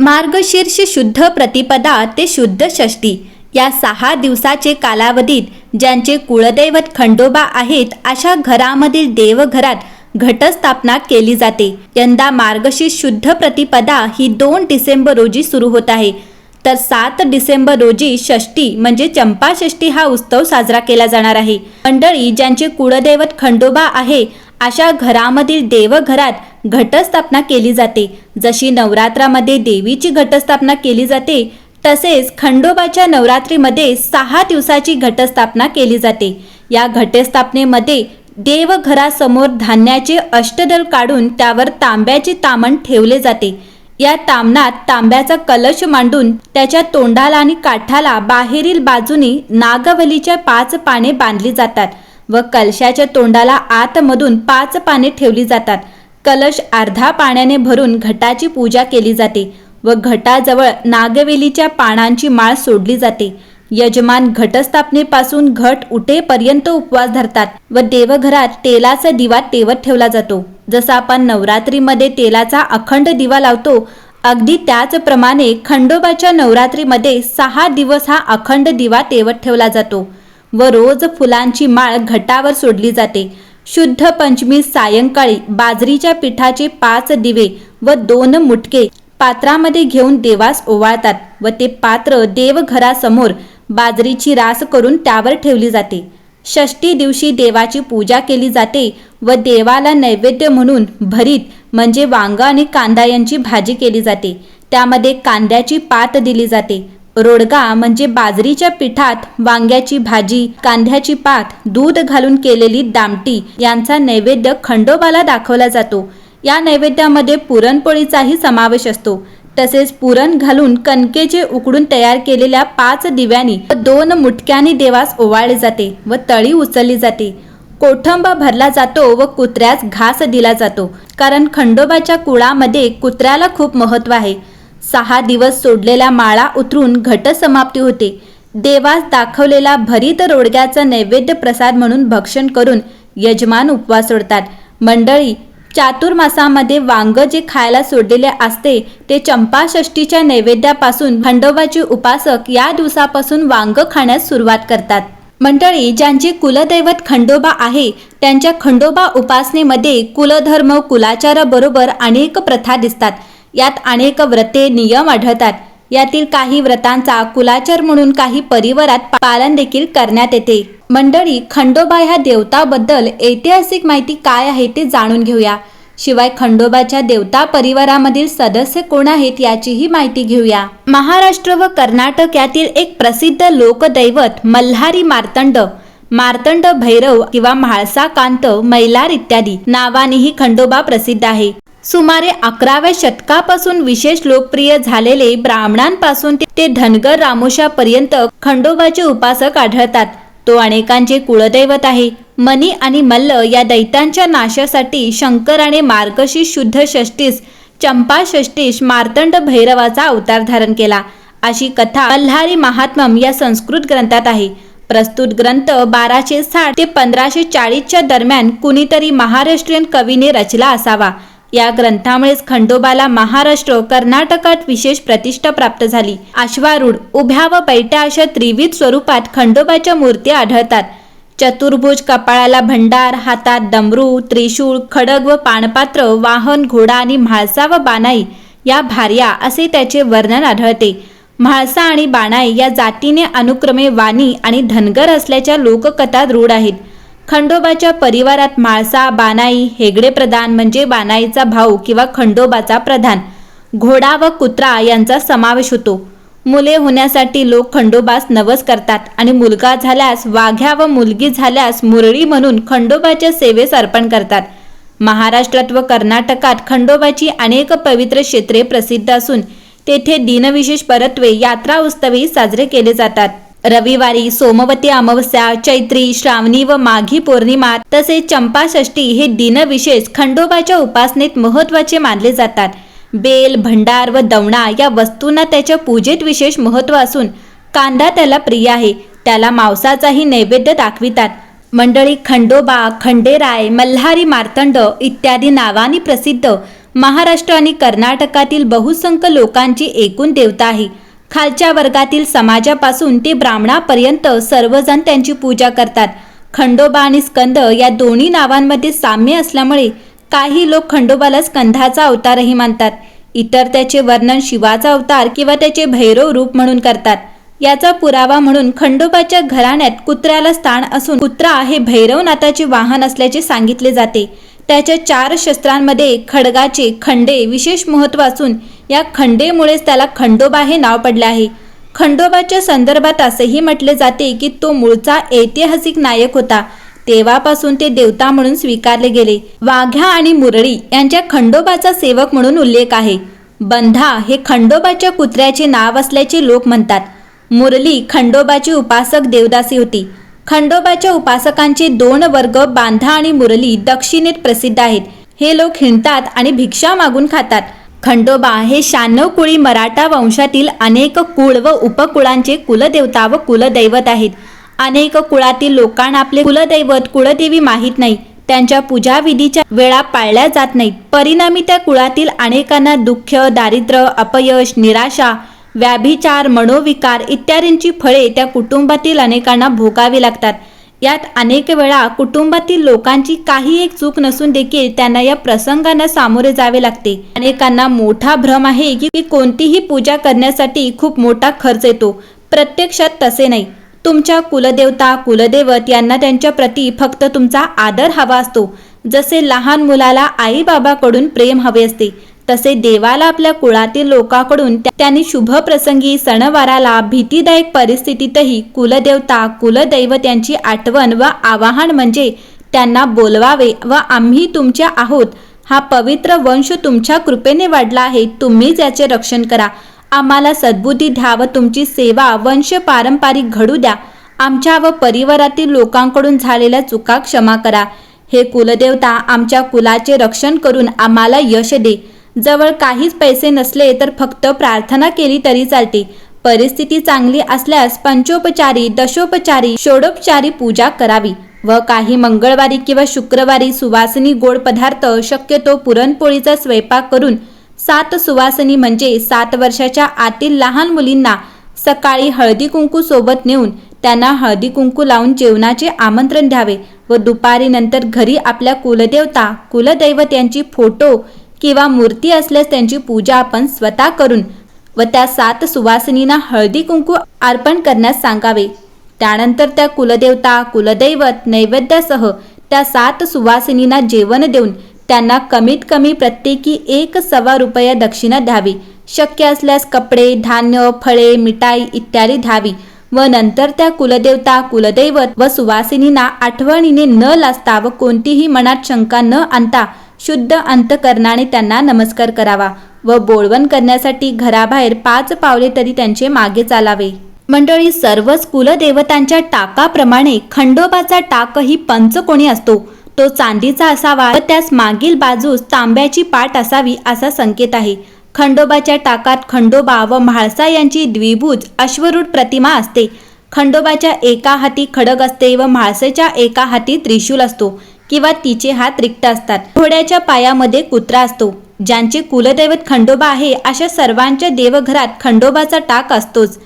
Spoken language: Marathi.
मार्गशीर्ष शुद्ध प्रतिपदा ते शुद्ध षष्टी. या सहा दिवसाचे कालावधीत ज्यांचे कुळदैवत खंडोबा आहेत अशा घरामधील देवघरात घटस्थापना केली जाते. यंदा मार्गशीर्ष शुद्ध प्रतिपदा ही दोन डिसेंबर रोजी सुरू होत आहे. तर सात डिसेंबर रोजी षष्टी म्हणजे चंपाषष्टी हा उत्सव साजरा केला जाणार आहे. मंडळी ज्यांचे कुळदैवत खंडोबा आहे अशा घरामधील देवघरात घटस्थापना केली जाते. जशी नवरात्रामध्ये देवीची घटस्थापना केली जाते तसेच खंडोबाच्या नवरात्रीमध्ये सहा दिवसाची घटस्थापना केली जाते. या घटस्थापनेमध्ये देवघरासमोर धान्याचे अष्टदल काढून त्यावर तांब्याचे तामण ठेवले जाते. या तामणात तांब्याचा कलश मांडून त्याच्या तोंडाला आणि काठाला बाहेरील बाजूनी नागवलीच्या पाच पाने बांधली जातात व कलशाच्या तोंडाला आतमधून पाच पाने ठेवली जातात. कलश अर्धा पाण्याने भरून घटाची पूजा केली जाते व घटाजवळ नागवेलीच्या पानांची माळ सोडली जाते. यजमान घटस्थापनेपासून घट उठेपर्यंत उपवास धरतात व देवघरात तेलाचा दिवा तेवत ठेवला जातो. जसा आपण नवरात्रीमध्ये तेलाचा अखंड दिवा लावतो अगदी त्याचप्रमाणे खंडोबाच्या नवरात्रीमध्ये सहा दिवस हा अखंड दिवा तेवत ठेवला जातो व रोज फुलांची माळ घटावर सोडली जाते. शुद्ध पंचमी सायंकाळी बाजरीच्या पिठाचे पाच दिवे व दोन मुटके पात्रामध्ये घेऊन देवास ओवाळतात व ते पात्र देवघरासमोर बाजरीची रास करून त्यावर ठेवली जाते. षष्टी दिवशी देवाची पूजा केली जाते व देवाला नैवेद्य म्हणून भरीत म्हणजे वांग आणि कांदा यांची भाजी केली जाते. त्यामध्ये कांद्याची पात दिली जाते. रोडगा म्हणजे बाजरीच्या पिठात वांग्याची भाजी कांद्याची पात दूध घालून केलेली दामटी यांचा नैवेद्य खंडोबाला दाखवला जातो. या नैवेद्यामध्ये पुरणपोळीचाही समावेश असतो. तसेच पुरण घालून कणकेचे उकडून तयार केलेल्या पाच दिव्यांनी व दोन मुटक्यांनी देवास ओवाळले जाते व तळी उचलली जाते. कोठंब भरला जातो व कुत्र्यास घास दिला जातो. कारण खंडोबाच्या कुळामध्ये कुत्र्याला खूप महत्त्व आहे. सहा दिवस सोडलेल्या माळा उतरून घटसमाप्ती होते. देवास दाखवलेला भरीत रोडग्याचा नैवेद्य प्रसाद म्हणून भक्षण करून यजमान उपवास सोडतात. मंडळी चातुर्मासामध्ये वांग जे खायला सोडलेले असते ते चंपाषष्टीच्या नैवेद्यापासून खंडोबाचे उपासक या दिवसापासून वांग खाण्यास सुरुवात करतात. मंडळी ज्यांचे कुलदैवत खंडोबा आहे त्यांच्या खंडोबा उपासनेमध्ये कुलधर्म कुलाचाराबरोबर अनेक प्रथा दिसतात. यात अनेक व्रते नियम आढळतात. यातील काही व्रतांचा कुलाचार म्हणून काही परिवारात पालन देखील करण्यात येते. मंडळी खंडोबा ह्या देवताबद्दल ऐतिहासिक माहिती काय आहे ते जाणून घेऊया. शिवाय खंडोबाच्या देवता परिवारामधील सदस्य कोण आहेत याचीही माहिती घेऊया. महाराष्ट्र व कर्नाटक यातील एक प्रसिद्ध लोकदैवत मल्हारी मार्तंड. मार्तंड भैरव किंवा म्हाळसा कांत मैलार इत्यादी. नावानेही खंडोबा प्रसिद्ध आहे. सुमारे अकराव्या शतकापासून विशेष लोकप्रिय झालेले ब्राह्मणांपासून ते- धनगर रामोशापर्यंत खंडोबाचे उपासक आढळतात. तो अनेकांचे कुळदैवत आहे. मनी आणि मल्ल या दैत्यांच्या नाशासाठी शंकराने मार्गशीर्ष शुद्ध षष्टीस चंपा षष्टीस मार्तंड भैरवाचा अवतार धारण केला. अशी कथा मल्हारी महात्मम या संस्कृत ग्रंथात आहे. प्रस्तुत ग्रंथ बाराशे साठ ते पंधराशे चाळीसच्या दरम्यान कुणीतरी महाराष्ट्रीयन कवीने रचला असावा. या ग्रंथामुळेच खंडोबाला महाराष्ट्र कर्नाटकात विशेष प्रतिष्ठा प्राप्त झाली. अश्वारूढ उभ्या व बैठ्या अशा त्रिविध स्वरूपात खंडोबाच्या मूर्ती आढळतात. चतुर्भुज कपाळाला भंडार हातात डमरू त्रिशूळ खडग व पाणपात्र वाहन घोडा आणि म्हाळसा व बानाई या भार्या असे त्याचे वर्णन आढळते. म्हाळसा आणि बाणाई या जातीने अनुक्रमे वाणी आणि धनगर असल्याच्या लोककथा रूढ आहेत. खंडोबाच्या परिवारात माळसा बानाई हेगडे प्रधान म्हणजे बानाईचा भाऊ किंवा खंडोबाचा प्रधान. घोडा व कुत्रा यांचा समावेश होतो. मुले होण्यासाठी लोक खंडोबास नवस करतात आणि मुलगा झाल्यास वाघ्या व मुलगी झाल्यास मुरळी म्हणून खंडोबाच्या सेवेस अर्पण करतात. महाराष्ट्रात व कर्नाटकात खंडोबाची अनेक पवित्र क्षेत्रे प्रसिद्ध असून तेथे दिनविशेष परत्वे यात्रा उत्सवही साजरे केले जातात. रविवारी सोमवती अमावस्या चैत्री श्रावणी व माघी पौर्णिमा तसेच चंपाषष्ठी हे दिनविशेष खंडोबाच्या उपासनेत महत्त्वाचे मानले जातात. बेल भंडार व दवणा या वस्तूंना त्याच्या पूजेत विशेष महत्त्व असून कांदा त्याला प्रिय आहे. त्याला मांसाचाही नैवेद्य दाखवितात. मंडळी खंडोबा खंडेराय मल्हारी मार्तंड इत्यादी नावांनी प्रसिद्ध. महाराष्ट्र आणि कर्नाटकातील बहुसंख्य लोकांची एकूण देवता आहे. खालच्या वर्गातील समाजापासून ते ब्राह्मणापर्यंत सर्वजण त्यांची पूजा करतात. खंडोबा आणि स्कंद या दोन्ही नावांमध्ये साम्य असल्यामुळे काही लोक खंडोबाला स्कंधाचा अवतारही मानतात. इतर त्याचे वर्णन शिवाचा अवतार किंवा त्याचे भैरव रूप म्हणून करतात. याचा पुरावा म्हणून खंडोबाच्या घराण्यात कुत्र्याला स्थान असून कुत्रा हे भैरवनाथाचे वाहन असल्याचे सांगितले जाते. त्याच्या चार शस्त्रांमध्ये खडगाचे खंडे विशेष महत्त्व असून या खंडेमुळेच त्याला खंडोबा हे नाव पडले आहे. खंडोबाच्या संदर्भात असेही म्हटले जाते की तो मूळचा ऐतिहासिक नायक होता. तेव्हापासून ते देवता म्हणून स्वीकारले गेले. वाघ्या आणि मुरळी यांच्या खंडोबाचा सेवक म्हणून उल्लेख आहे. बंधा हे खंडोबाच्या कुत्र्याचे नाव असल्याचे लोक म्हणतात. मुरली खंडोबाची उपासक देवदासी होती. खंडोबाच्या उपासकांचे दोन वर्ग बांधा आणि मुरली दक्षिणेत प्रसिद्ध आहेत. हे लोक हिंडतात आणि भिक्षा मागून खातात. खंडोबा हे शहाण्णव कुळी मराठा वंशातील अनेक कुळ व उपकुळांचे कुलदेवता व कुलदैवत आहेत. अनेक कुळातील लोकांना आपले कुलदैवत कुळदेवी माहीत नाही. त्यांच्या पूजाविधीच्या वेळा पाळल्या जात नाहीत. परिणामी त्या कुळातील अनेकांना दुःख दारिद्र्य अपयश निराशा व्याभिचार मनोविकार इत्यादींची फळे त्या कुटुंबातील अनेकांना भोगावी लागतात. यात अनेक वेळा कुटुंबातील लोकांची काही एक चूक नसून देखील त्यांना या प्रसंगांना सामोरे जावे लागते. अनेकांना मोठा भ्रम आहे की कोणतीही पूजा करण्यासाठी खूप मोठा खर्च येतो. प्रत्यक्षात तसे नाही. तुमच्या कुलदेवता कुलदैवत यांना त्यांच्या प्रती फक्त तुमचा आदर हवा असतो. जसे लहान मुलाला आई बाबाकडून प्रेम हवे असते. तसे देवाला आपल्या कुळातील लोकांकडून त्यांनी शुभ प्रसंगी सणवाराला भीतीदायक परिस्थितीतही कुलदेवता कुलदैवत यांची आठवण व आवाहन म्हणजे त्यांना बोलवावे व आम्ही तुमच्या आहोत. हा पवित्र वंश तुमच्या कृपेने वाढला आहे. तुम्हीच याचे रक्षण करा. आम्हाला सद्बुद्धी द्या व तुमची सेवा वंश पारंपरिक घडू द्या. आमच्या व परिवारातील लोकांकडून झालेल्या चुका क्षमा करा. हे कुलदेवता आमच्या कुलाचे रक्षण करून आम्हाला यश दे. जवळ काहीच पैसे नसले तर फक्त प्रार्थना केली तरी चालते. परिस्थिती चांगली असल्यास पंचोपचारी दशोपचारी षोडोपचारी पूजा करावी व काही मंगळवारी किंवा शुक्रवारी सुवासनी गोड पदार्थ शक्यतो पुरणपोळीचा स्वयंपाक करून सात सुवासनी म्हणजे सात वर्षाच्या आतील लहान मुलींना सकाळी हळदी कुंकू सोबत नेऊन त्यांना हळदी कुंकू लावून जेवणाचे आमंत्रण द्यावे व दुपारी नंतर घरी आपल्या कुलदेवता कुलदैवत यांची फोटो किंवा मूर्ती असल्यास त्यांची पूजा आपण स्वतः करून व त्या सात सुवासिनींना हळदी कुंकू अर्पण करण्यास सांगावे. त्यानंतर त्या कुलदेवता कुलदैवत नैवेद्यासह त्या सात सुवासिनींना जेवण देऊन त्यांना कमीत कमी प्रत्येकी एक सव्वा रुपया दक्षिणा द्यावी. शक्य असल्यास कपडे धान्य फळे मिठाई इत्यादी द्यावी व नंतर त्या कुलदेवता कुलदैवत व सुवासिनींना आठवणीने न लाजता व कोणतीही मनात शंका न आणता शुद्ध अंतकरणाने त्यांना नमस्कार करावा व बोळवण करण्यासाठी घराबाहेर पाच पावले तरी त्यांचे मागे चालावे. मंडळी सर्वच कुलदेवतांच्या टाकाप्रमाणे खंडोबाचा टाकही पंचकोणी असतो. तो चांदीचा असावा व त्यास मागील बाजूस तांब्याची पाट असावी असा संकेत आहे. खंडोबाच्या टाकात खंडोबा व म्हाळसा यांची द्विभुज अश्वरूढ प्रतिमा असते. खंडोबाच्या एका हाती खडग असते व म्हाळसेच्या एका हाती त्रिशूल असतो. किंवा तिचे हात रिक्त असतात. घोड्याच्या पायामध्ये कुत्रा असतो ज्यांचे कुलदैवत खंडोबा आहे अशा सर्वांच्या देवघरात खंडोबाचा टाक असतोच.